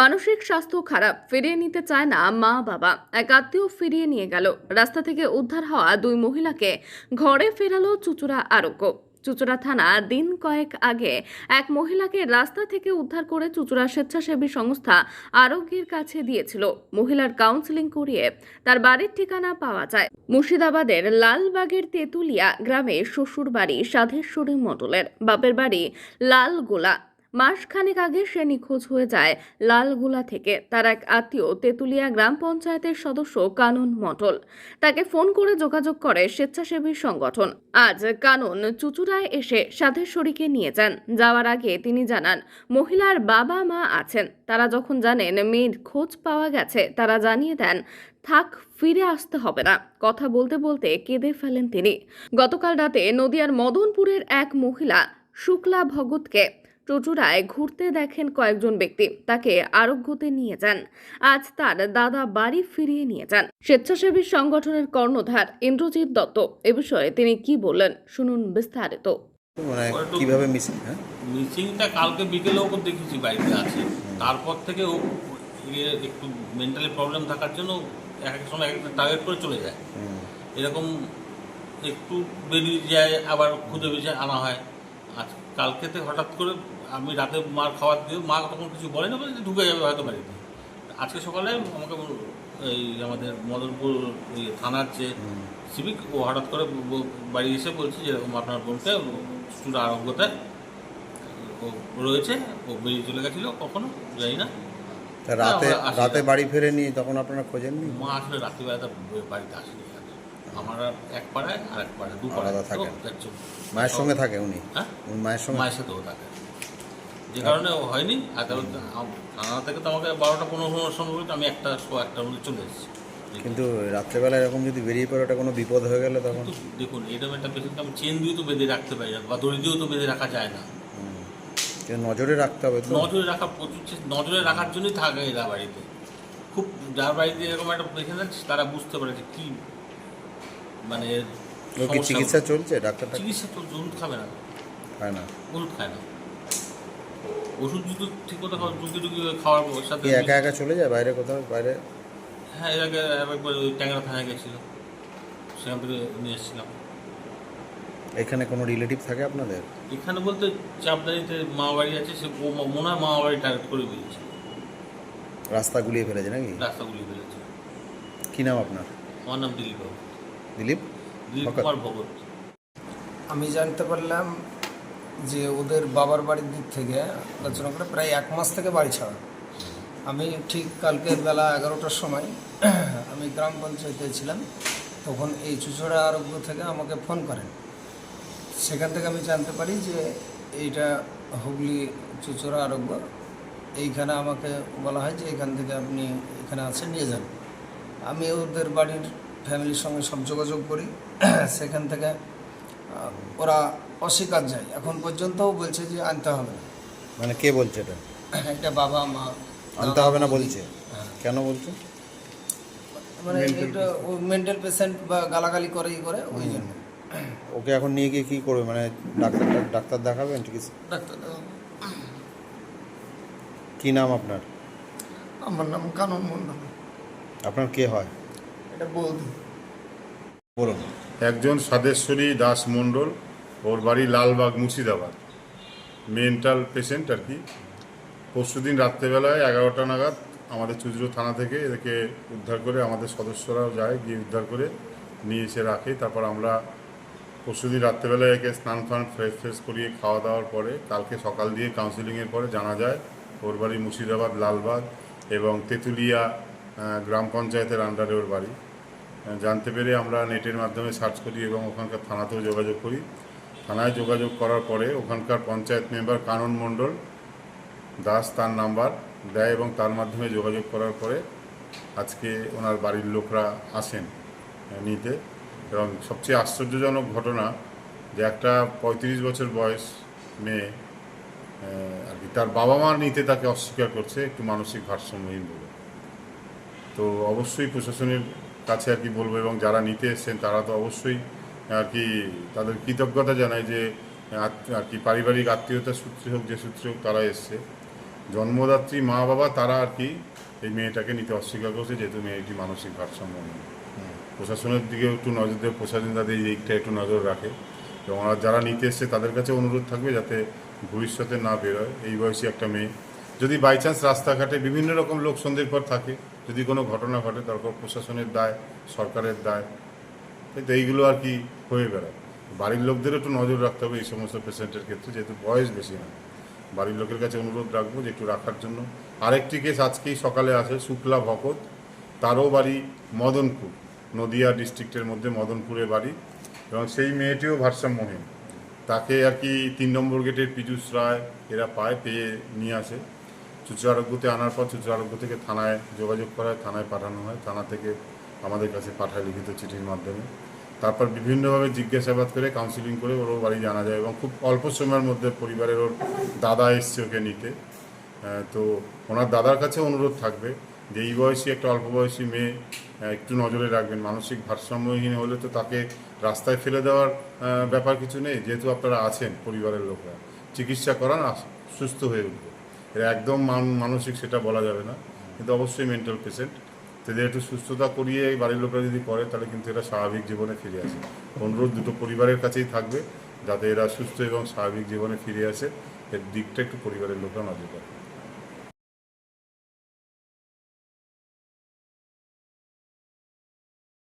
মানসিক স্বাস্থ্য খারাপ, ফিরিয়ে নিতে চায় না মা বাবা। এক আত্মীয় ফিরিয়ে নিয়ে গেল। রাস্তা থেকে উদ্ধার হওয়া দুই মহিলাকে ঘরে ফেরালো চুচুড়া আরোগ্য। চুচুড়া থানা দিন কয়েক আগে এক মহিলাকে রাস্তা থেকে উদ্ধার করে চুচুড়া স্বেচ্ছাসেবী সংস্থা আরোগ্যের কাছে দিয়েছিল। মহিলার কাউন্সেলিং করিয়ে তার বাড়ির ঠিকানা পাওয়া যায়। মুর্শিদাবাদের লালবাগের তেঁতুলিয়া গ্রামে শ্বশুর বাড়ি সাধেশ্বরী মণ্ডলের। বাপের বাড়ি লালগোলা। মাসখানেক আগে সে নিখোঁজ হয়ে যায় লালগুলা থেকে। তার এক আত্মীয় তেঁতুলিয়া গ্রাম পঞ্চায়েতের সদস্য কানন মটল তাকে ফোন করে যোগাযোগ করে স্বেচ্ছাসেবী সংগঠন। আজ কানন চুচুড়ায় এসে সাধেশ্বরীকে নিয়ে যান। যাওয়ার আগে তিনি জানান, মহিলার বাবা মা আছেন। তারা যখন জানেন মেয়ের খোঁজ পাওয়া গেছে, তারা জানিয়ে দেন, থাক, ফিরে আসতে হবে না। কথা বলতে বলতে কেঁদে ফেলেন তিনি। গতকাল রাতে নদিয়ার মদনপুরের এক মহিলা শুক্লা ভগতকে চুচুড়ায় ঘুরতে দেখেন কয়েকজন ব্যক্তি। তাকে আরোগ্যতে নিয়ে যান। আজ তার দাদা বাড়ি ফিরিয়ে নিয়ে যান। স্বেচ্ছাসেবী সংগঠনের কর্ণধার ইন্দ্রজিৎ দত্ত। এ বিষয়ে তিনি কি বললেন শুনুন বিস্তারিত। মানে কীভাবে মিসিং হ্যাঁ? মিসিংটা কালকে বিকেলে ওকে দেখেছি বাড়িতে আছে। তারপর থেকে ও ইয়ে একটু মেন্টালি প্রবলেম থাকার জন্য এক এক সময় একটা টার্গেট করে চলে যায়। এরকম একটু বেরিয়ে যায় আবার খুঁজে বেঁচে আনা হয়। আজ কালকেতে হঠাৎ করে আমি রাতে মার খাবার দিয়ে মা তখন কিছু বলে না ঢুকে যাবে হয়তো বাড়িতে। আজকে সকালে আমাকে এই আমাদের মদনপুর থানার যে সিভিক ও হঠাৎ করে বাড়ি এসে বলছে যে এরকম আপনার বোনকে চুরা আরোগ্যতে ও রয়েছে ও বেরিয়ে চলে গেছিল কখনো জানি না। রাতে রাতে। বাড়ি ফেরেনি তখন আপনারা খোঁজেননি? মা আসলে রাত্রিবেলা তার বাড়িতে আসেনি। আমার এক পাড়ায় আর এক পাড়ায় দু পাড়ায়। জন্য। মায়ের সঙ্গে থাকে উনি? হ্যাঁ? উনি মায়ের সঙ্গে? মায়ের সাথেও থাকে। যে কারণে হয়নি আর তারপর থানা থেকে তো আমাকে বারোটা পনেরো পনেরো সময় আমি একটা একটা মধ্যে চলে এসেছি। কিন্তু রাত্রেবেলা এরকম যদি বেরিয়ে পড়ে ওটা কোনো বিপদ হয়ে গেলে তখন? দেখুন এরকম একটা পেশেন্টকে আমি চেন দিয়ে তো বেঁধে রাখতে পারি না বা দড়ি দিয়েও তো বেঁধে রাখা যায় না। নজরে রাখতে হবে নজরে রাখা প্রচুর নজরে রাখার জন্যই থাকে এরা বাড়িতে। খুব যার বাড়িতে এরকম একটা পেশেন্ট আছে তারা বুঝতে পারে যে কি মানে এর ও কি চিকিৎসা চলছে? ডাক্তারটা চিকিৎসা তো ওষুধ খাবে না। হয় না। ওষুধ খায় না। ওষুধ যদি ঠিক মতো খাওয়া টুকি টুকি খাওয়ার সাথে একা একা চলে যায় বাইরে কোথাও? বাইরে? হ্যাঁ এর আগে একবার ওই ট্যাংরা থানায় গেছিল। সেখান থেকে নিয়ে এসেছিলাম। এখানে কোনো রিলেটিভ থাকে আপনাদের? এখানে বলতে চাপদারিতে মা বাড়ি আছে সে মনে হয় মা বাড়ি টার্গেট করে বেরিয়েছে রাস্তা গুলিয়ে ফেলেছে নাকি? রাস্তাগুলি বেরিয়েছে কি নাম আপনার? আমার নাম দিলীপ বাবু। দিলীপ ভগত। আমি জানতে পারলাম যে ওদের বাবার বাড়ির দিক থেকে আলোচনা করে প্রায় এক মাস থেকে বাড়ি ছাড়া। আমি ঠিক কালকের বেলা এগারোটার সময় আমি গ্রাম পঞ্চায়েতে ছিলাম তখন এই চুচড়া আরোগ্য থেকে আমাকে ফোন করেন। সেখান থেকে আমি জানতে পারি যে এইটা হুগলি চুচড়া আরোগ্য এইখানে আমাকে বলা হয় যে এখান থেকে আপনি এখানে আছেন নিয়ে যান। আমি ওদের বাড়ির ফ্যামিলির সঙ্গে সব যোগাযোগ করি সেখান থেকে ওরা অস্বীকার যায়। এখন পর্যন্তও বলছে যে আনতে হবে না। মানে কে বলছে এটা? একটা বাবা মা। আনতে হবে না বলছে? হ্যাঁ। কেন বলছে? মানে এটা ও মেন্টাল পেশেন্ট বা গালাগালি করে ই করে ওই জন্য। ওকে এখন নিয়ে গিয়ে কি করবে? মানে ডাক্তার ডাক্তার দেখাবেন চিকিৎসা? ডাক্তার দেখাবো। কি নাম আপনার? আমার নাম কানন মণ্ডল। আপনার কে হয়? এটা বৌদি বলুন। একজন সাদেশ্বরী দাস মণ্ডল, ওর বাড়ি লালবাগ, মুর্শিদাবাদ। মেন্টাল পেশেন্ট আর কি। পরশুদিন রাত্রেবেলায় এগারোটা নাগাদ আমাদের চুজরো থানা থেকে এদেরকে উদ্ধার করে আমাদের সদস্যরাও যায়, গিয়ে উদ্ধার করে নিয়ে এসে রাখে। তারপর আমরা পরশুদিন রাত্রেবেলায় একে স্নান ফান ফ্রেশ ফ্রেশ করিয়ে খাওয়া দাওয়ার পরে, কালকে সকাল দিয়ে কাউন্সিলিংয়ের পরে জানা যায়, ওর বাড়ি মুর্শিদাবাদ, লালবাগ এবং তেঁতুলিয়া গ্রাম পঞ্চায়েতের আন্ডারে ওর বাড়ি। জানতে পেরে আমরা নেটের মাধ্যমে সার্চ করি এবং ওখানকার থানাতেও যোগাযোগ করি। থানায় যোগাযোগ করার পরে ওখানকার পঞ্চায়েত মেম্বার কানন মণ্ডল দাস তার নাম্বার দেয় এবং তার মাধ্যমে যোগাযোগ করার পরে আজকে ওনার বাড়ির লোকরা আসেন নিতে। এবং সবচেয়ে আশ্চর্যজনক ঘটনা যে একটা পঁয়ত্রিশ বছর বয়স মেয়ে আর কি তার বাবা মা নিতে তাকে অস্বীকার করছে একটু মানসিক ভারসাম্যহীন বলে। তো অবশ্যই প্রশাসনের কাছে আর কি বলব, এবং যারা নিতে এসছেন তারা তো অবশ্যই আর কি তাদের কৃতজ্ঞতা জানায় যে আর কি পারিবারিক আত্মীয়তার সূত্রে হোক, যে সূত্রে হোক তারা এসছে। জন্মদাত্রী মা বাবা তারা আর কি এই মেয়েটাকে নিতে অস্বীকার করছে, যেহেতু মেয়েটি মানসিক ভারসাম্য নেই। প্রশাসনের দিকে একটু নজর দেয় প্রশাসন তাদের এই দিকটা একটু নজর রাখে। এবং যারা নিতে এসছে তাদের কাছে অনুরোধ থাকবে যাতে ভবিষ্যতে না বেরোয়। এই বয়সী একটা মেয়ে যদি বাই চান্স রাস্তাঘাটে বিভিন্ন রকম লোক সন্ধ্যের পর থাকে যদি কোনো ঘটনা ঘটে তারপর প্রশাসনের দায়, সরকারের দায়, কিন্তু এইগুলো আর কি হয়ে বেড়ায়। বাড়ির লোকদেরও একটু নজর রাখতে হবে এই সমস্ত পেশেন্টের ক্ষেত্রে, যেহেতু বয়স বেশি না। বাড়ির লোকের কাছে অনুরোধ রাখব যে একটু রাখার জন্য। আরেকটি কেস আজকেই সকালে আসে, শুক্লা ভকত, তারও বাড়ি মদনপুর, নদিয়া ডিস্ট্রিক্টের মধ্যে মদনপুরে বাড়ি, এবং সেই মেয়েটিও ভারসাম্যহীন। তাকে আর কি তিন নম্বর গেটের পীযুষ রায় এরা পায়, পেয়ে নিয়ে আসে। চুচু আরোগ্যতে আনার পর চুচু আরোগ্য থেকে থানায় যোগাযোগ করা হয় থানায় পাঠানো হয়। থানা থেকে আমাদের কাছে পাঠায় লিখিত চিঠির মাধ্যমে। তারপর বিভিন্নভাবে জিজ্ঞাসাবাদ করে কাউন্সিলিং করে ওর বাড়ি জানা যায় এবং খুব অল্প সময়ের মধ্যে পরিবারের ওর দাদা এসছে ওকে নিতে। তো ওনার দাদার কাছে অনুরোধ থাকবে যে, এই বয়সী একটা অল্প বয়সী মেয়ে একটু নজরে রাখবেন। মানসিক ভারসাম্যহীন হলে তো তাকে রাস্তায় ফেলে দেওয়ার ব্যাপার কিছু নেই। যেহেতু আপনারা আছেন পরিবারের লোকরা, চিকিৎসা করান সুস্থ হয়ে উঠবে এরা একদম মান- মানসিক সেটা বলা যাবে না। কিন্তু অবশ্যই মেন্টাল পেশেন্ট তাদের একটু সুস্থতা করিয়ে এই বাড়ির লোকরা যদি করে, তাহলে কিন্তু এরা স্বাভাবিক জীবনে ফিরে আসে। অনুরোধ দুটো পরিবারের কাছেই থাকবে, যাতে এরা সুস্থ এবং স্বাভাবিক জীবনে ফিরে আসে। এর দিকটা একটু পরিবারের লোকরা নজর করে